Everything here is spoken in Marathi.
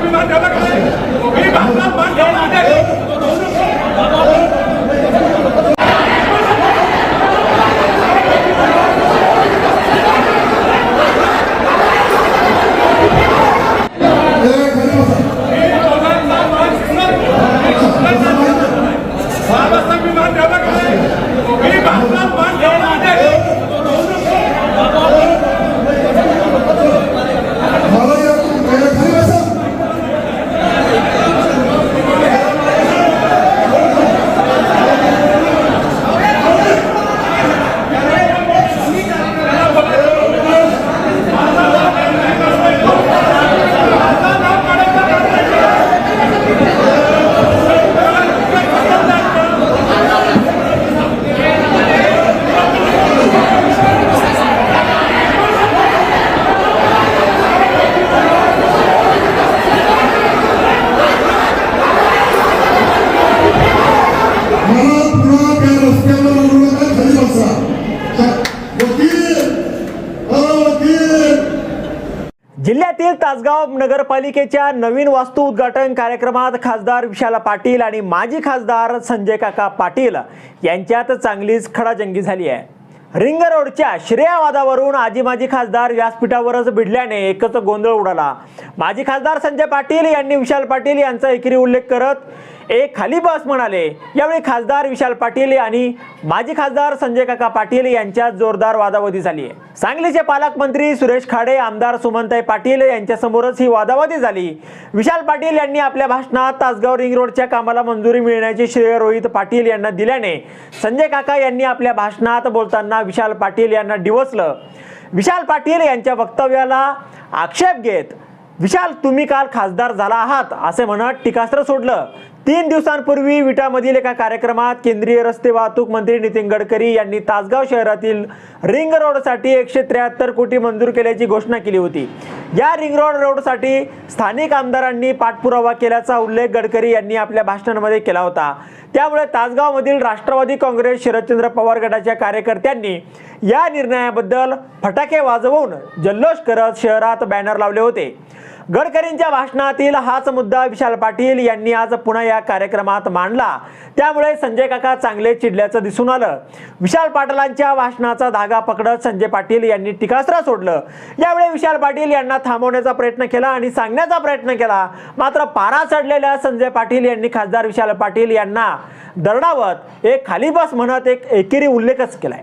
Sabe, não adianta né? जिल्ह्यातील तासगाव नगरपालिकेच्या नवीन वास्तू उद्घाटन कार्यक्रमात खासदार विशाल पाटील आणि माजी खासदार संजय काका पाटील यांच्यात चांगलीच खडाजंगी झाली आहे. रिंग रोडच्या श्रेयावादावरून आजी माजी खासदार व्यासपीठावरच भिडल्याने एकच गोंधळ उडाला. माजी खासदार संजय पाटील यांनी विशाल पाटील यांचा एकेरी उल्लेख करत एक खाली बस म्हणाले. यावेळी खासदार विशाल पाटील आणि माजी खासदार संजय काका पाटील यांच्यात जोरदार वादावादी झाली आहे. सांगलीचे पालकमंत्री सुरेश खाडे आमदार सुमनताई पाटील यांच्यासमोरच ही वादावादी झाली. विशाल पाटील यांनी आपल्या भाषणात तासगाव रिंग रोडच्या कामाला मंजुरी मिळण्याचे श्रेय रोहित पाटील यांना दिल्याने संजय काका यांनी आपल्या भाषणात बोलताना विशाल पाटील यांना डिवचलं. विशाल पाटील यांच्या वक्तव्याला आक्षेप घेत विशाल तुम्ही काल खासदार झाला आहात असे म्हणत टीकास्त्र सोडलं. तीन दिवसांपूर्वी विटामधील एका कार्यक्रमात केंद्रीय रस्ते वाहतूक मंत्री नितीन गडकरी यांनी तासगाव शहरातील रिंग रोडसाठी एकशे त्र्याहत्तर कोटी मंजूर केल्याची घोषणा केली होती. या रिंग रोड रोडसाठी स्थानिक आमदारांनी पाठपुरावा केल्याचा उल्लेख गडकरी यांनी आपल्या भाषणामध्ये केला होता. त्यामुळे तासगावमधील राष्ट्रवादी काँग्रेस शरदचंद्र पवार गटाच्या कार्यकर्त्यांनी या निर्णयाबद्दल फटाके वाजवून जल्लोष करत शहरात बॅनर लावले होते. गडकरींच्या भाषणातील हाच मुद्दा विशाल पाटील यांनी आज पुन्हा या कार्यक्रमात मांडला. त्यामुळे संजय काका चांगले चिडल्याचं दिसून आलं. विशाल पाटलांच्या भाषणाचा धागा पकडत संजय पाटील यांनी टीकास्त्र सोडलं. यावेळी विशाल पाटील यांना थांबवण्याचा प्रयत्न केला आणि सांगण्याचा प्रयत्न केला. मात्र पारा चढलेल्या संजय पाटील यांनी खासदार विशाल पाटील यांना दरडावत एक खाली बस म्हणत एक एकेरी उल्लेखच केलाय.